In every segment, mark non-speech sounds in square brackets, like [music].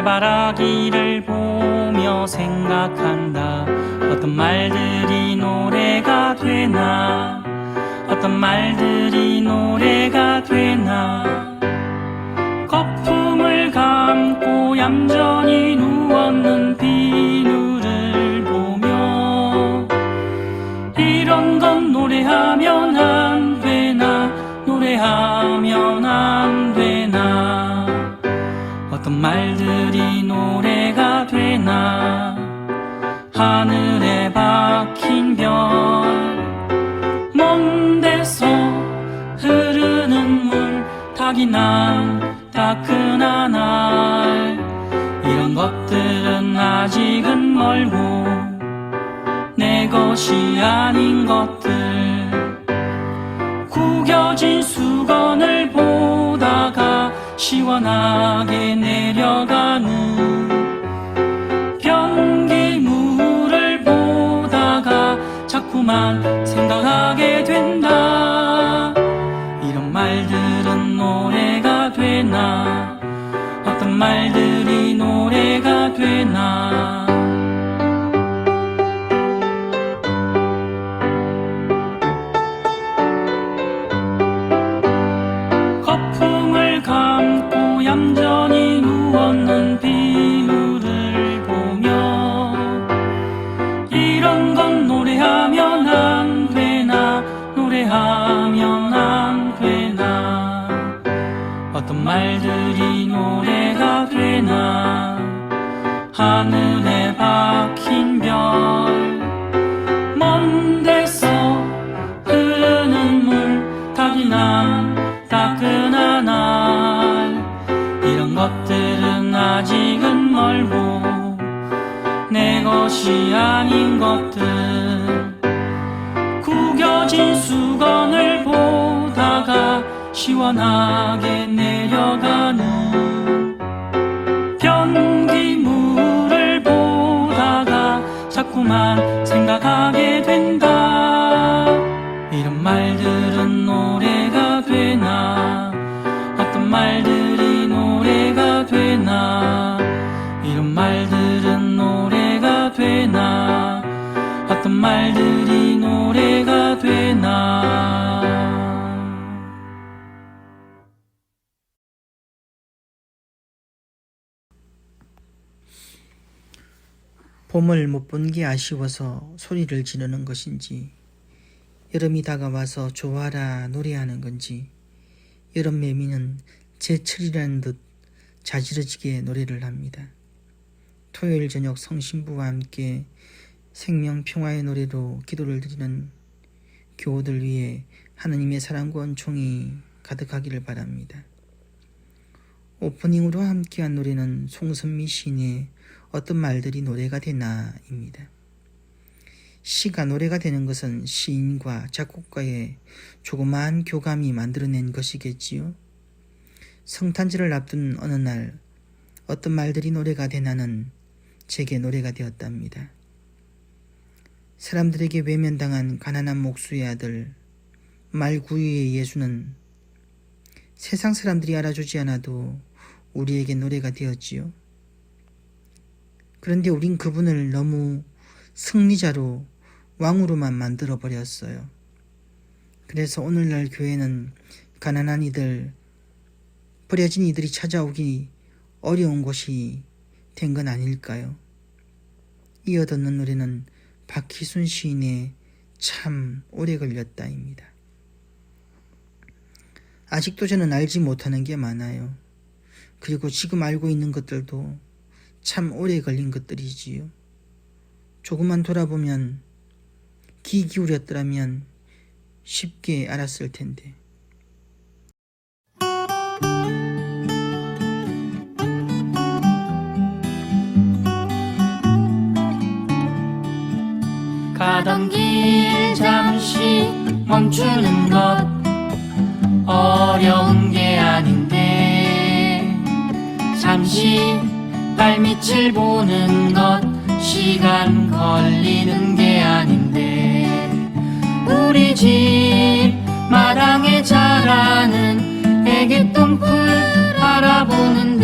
해바라기를 보며 생각한다. 어떤 말들이 노래가 되나? 어떤 말들이 노래가 되나? 거품을 감고 얌전히 누웠 말들이 노래가 되나? 하늘에 박힌 별 먼 데서 흐르는 물 탁이 난 따끈한 날 이런 것들은 아직은 멀고 내 것이 아닌 것들. 구겨진 수건을 보다가 시원하게 내려가는 변기물을 보다가 자꾸만 생각하게 된다. 이런 말들은 노래가 되나? 어떤 말 시 봄을 못 본 게 아쉬워서 소리를 지르는 것인지 여름이 다가와서 좋아라 노래하는 건지 여름 매미는 제철이라는 듯 자지러지게 노래를 합니다. 토요일 저녁 성신부와 함께 생명 평화의 노래로 기도를 드리는 교우들 위해 하느님의 사랑과 은총이 가득하기를 바랍니다. 오프닝으로 함께한 노래는 송선미 시인의 어떤 말들이 노래가 되나입니다. 시가 노래가 되는 것은 시인과 작곡가의 조그마한 교감이 만들어낸 것이겠지요. 성탄절을 앞둔 어느 날 어떤 말들이 노래가 되나는 제게 노래가 되었답니다. 사람들에게 외면당한 가난한 목수의 아들 말구유의 예수는 세상 사람들이 알아주지 않아도 우리에게 노래가 되었지요. 그런데 우린 그분을 너무 승리자로 왕으로만 만들어 버렸어요. 그래서 오늘날 교회는 가난한 이들, 버려진 이들이 찾아오기 어려운 곳이 된 건 아닐까요? 이어 듣는 노래는 박희순 시인의 참 오래 걸렸다입니다. 아직도 저는 알지 못하는 게 많아요. 그리고 지금 알고 있는 것들도 참 오래 걸린 것들이지요. 조금만 돌아보면 귀 기울였더라면 쉽게 알았을 텐데. 가던 길 잠시 멈추는 것 어려운 게 아닌데 잠시 달빛을 보는 것 시간 걸리는 게 아닌데. 우리 집 마당에 자라는 애기똥풀 알아보는데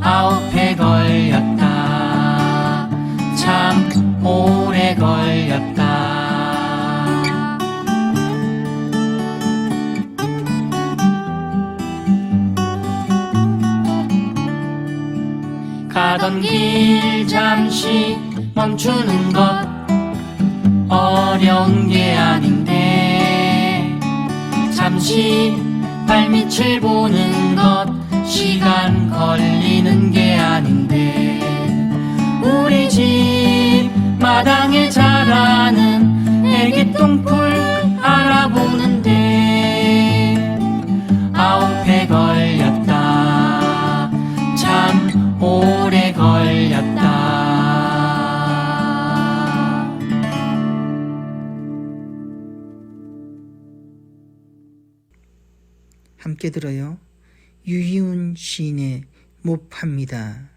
아홉해 걸렸다. 참 오래 걸렸다. 가던 길 잠시 멈추는 것 어려운 게 아닌데 잠시 발밑을 보는 것 시간 걸리는 게 아닌데 우리 집 마당에 자라는 애기 똥풀 알아보는데 아홉 해 걸렸다 걸렸다 함께 들어요. 유희운 시인의 못합니다.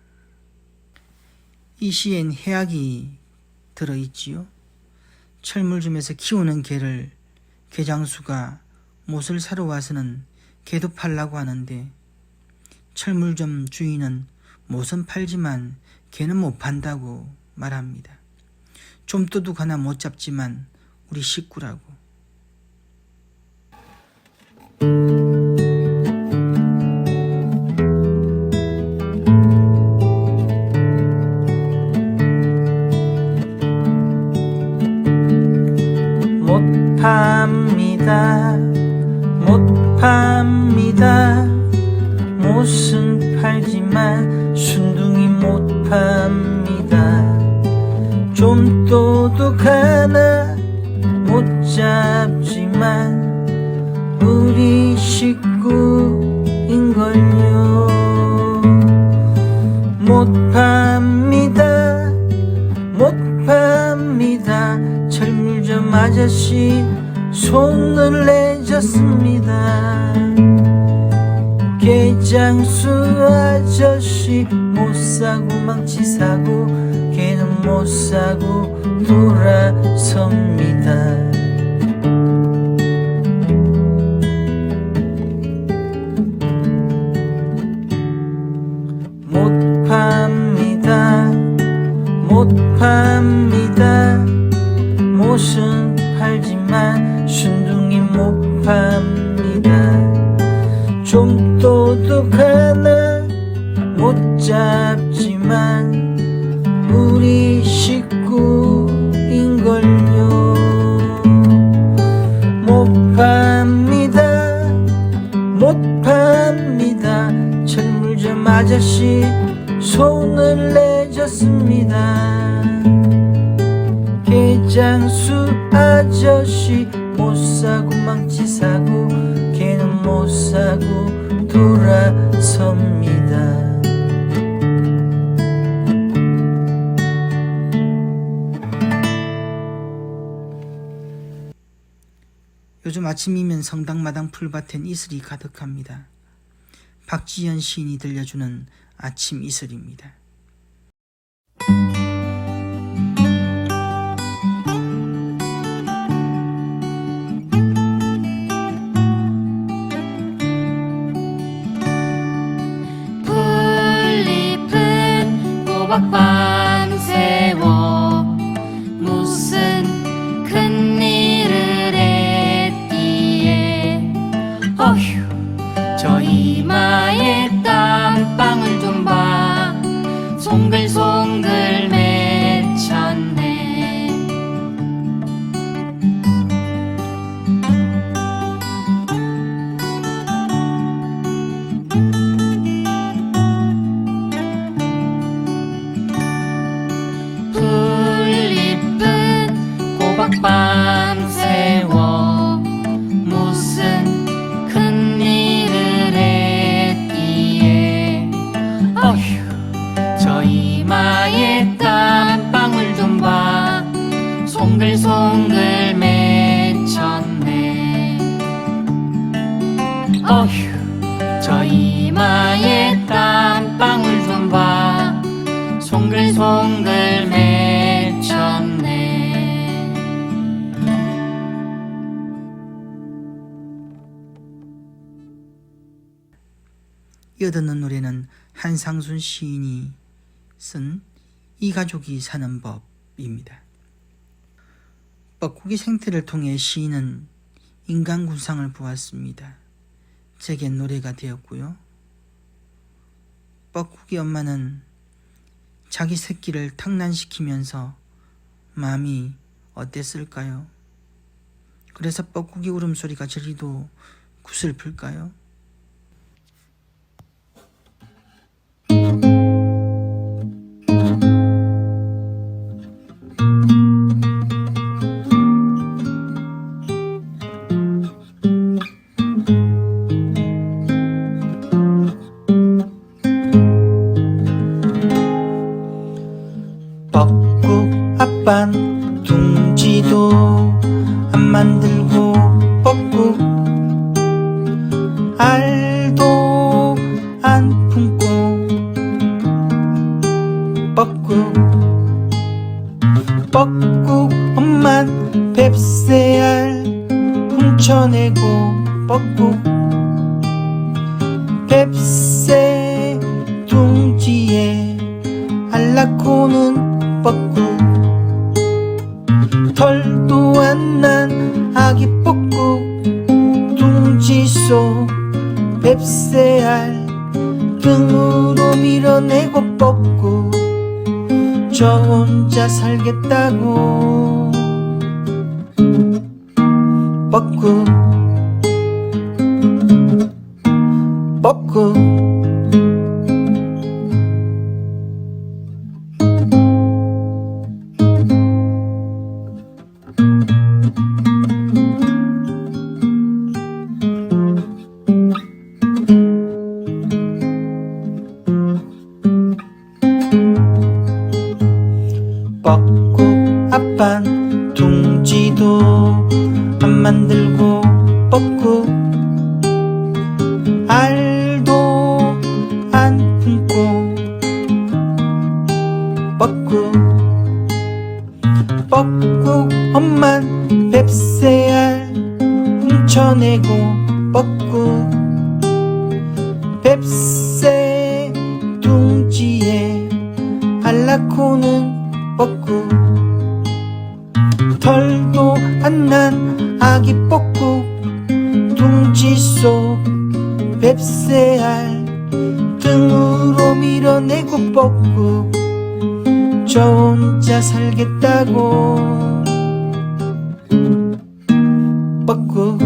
이 시엔 해악이 들어있지요. 철물점에서 키우는 개를 개장수가 못을 사러 와서는 개도 팔라고 하는데 철물점 주인은 못은 팔지만 개는 못 판다고 말합니다. 좀 도둑 하나 못 잡지만 우리 식구라고. 못 팝니다. 철물점 아저씨 손을 내줬습니다. 개장수 아저씨 못 사고 망치 사고 개는 못 사고 돌아섭니다. 팝니다. 못은 팔지만 아침이면 성당마당 풀밭엔 이슬이 가득합니다. 박지연 시인이 들려주는 아침 이슬입니다. 꼬박 이어듣는 노래는 한상순 시인이 쓴 이 가족이 사는 법입니다. 뻐꾸기 생태를 통해 시인은 인간 군상을 보았습니다. 제겐 노래가 되었고요. 뻐꾸기 엄마는 자기 새끼를 탕난시키면서 마음이 어땠을까요? 그래서 뻐꾸기 울음소리가 저리도 구슬플까요? 훔쳐내고 뻐꾸 뱁새 둥지에 알라코는 뻐꾸 털도 안 난 아기 뻐꾸 둥지 속 뱁새 알 등으로 밀어내고 뻐꾸 저 혼자 살겠다고 뻐꾸 뻐꾸 뻐꾸 엄만 뱁새알 훔쳐내고 뻐꾸 뱁새 둥지에 알라코는 뻐꾸 털도 안 난 아기 뻐꾸 둥지 속 뱁새알 등으로 밀어내고 뻐꾸 저 혼자 살겠다고. 뻐꾸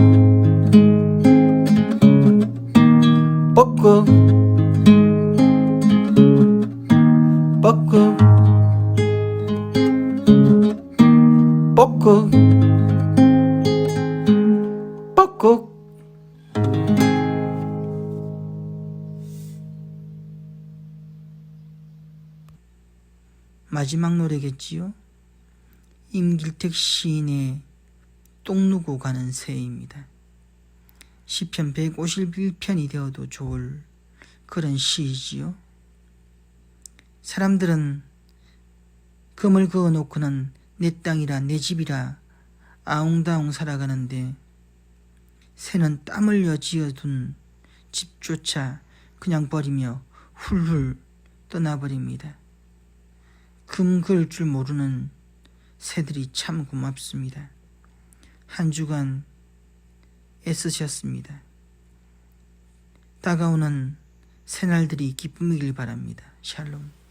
마지막 노래겠지요? 임길택 시인의 똥 누고 가는 새입니다. 시편 151편이 되어도 좋을 그런 시이지요. 사람들은 금을 그어 놓고는 내 땅이라 내 집이라 아웅다웅 살아가는데 새는 땀 흘려 지어둔 집조차 그냥 버리며 훌훌 떠나버립니다. 금 그을 줄 모르는 새들이 참 고맙습니다. 한 주간 애쓰셨습니다. 다가오는 새날들이 기쁨이길 바랍니다. 샬롬.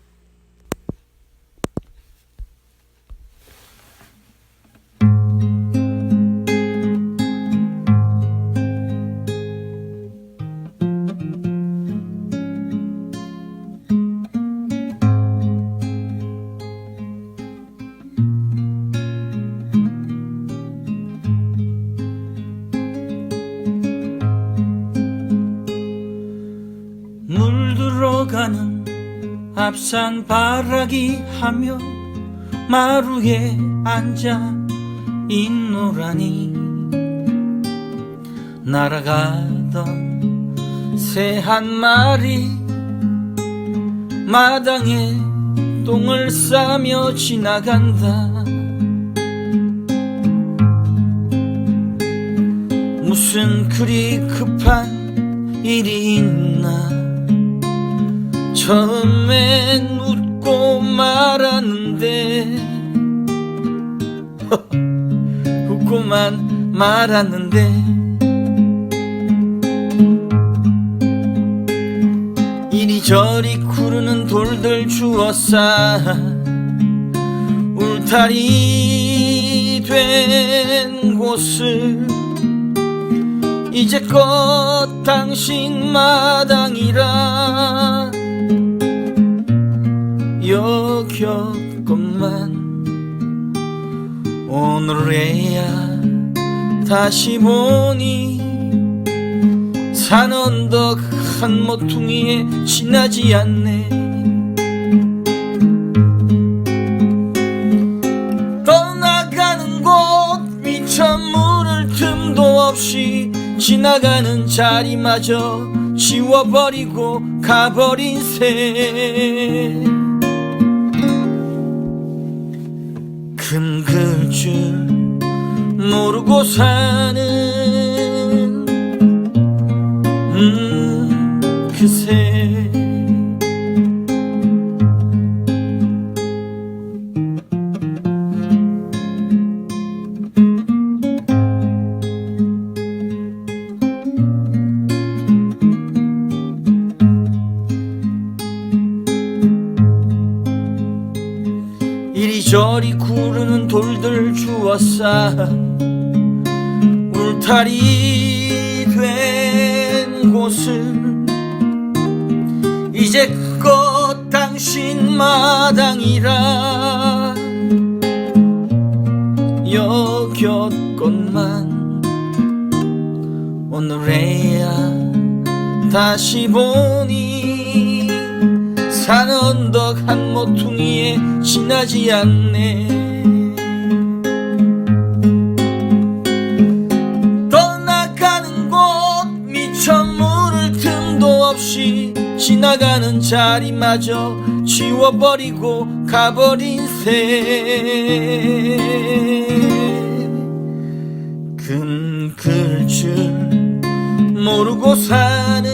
앞산 바라기 하며 마루에 앉아 있노라니. 날아가던 새 한 마리 마당에 똥을 싸며 지나간다. 무슨 그리 급한 일이 있나 처음엔 웃고 말았는데. [laughs] 웃고만 말았는데. 이리저리 구르는 돌들 주워싸 울타리 된 곳을 이제껏 당신 마당이라 여겼건만 오늘에야 다시 보니 산 언덕 한 모퉁이에 지나지 않네. 떠나가는 곳 미처 물을 틈도 없이 지나가는 자리마저 지워버리고 가버린 새 금글 줄 모르고 사는 주워싸 울타리 된 곳을 이제껏 당신 마당이라 여겼건만 오늘에야 다시 보니 산 언덕 한 모퉁이에 지나지 않네 없이 지나가는 자리마저 지워버리고 가버린 새. 금글 줄 모르고 사는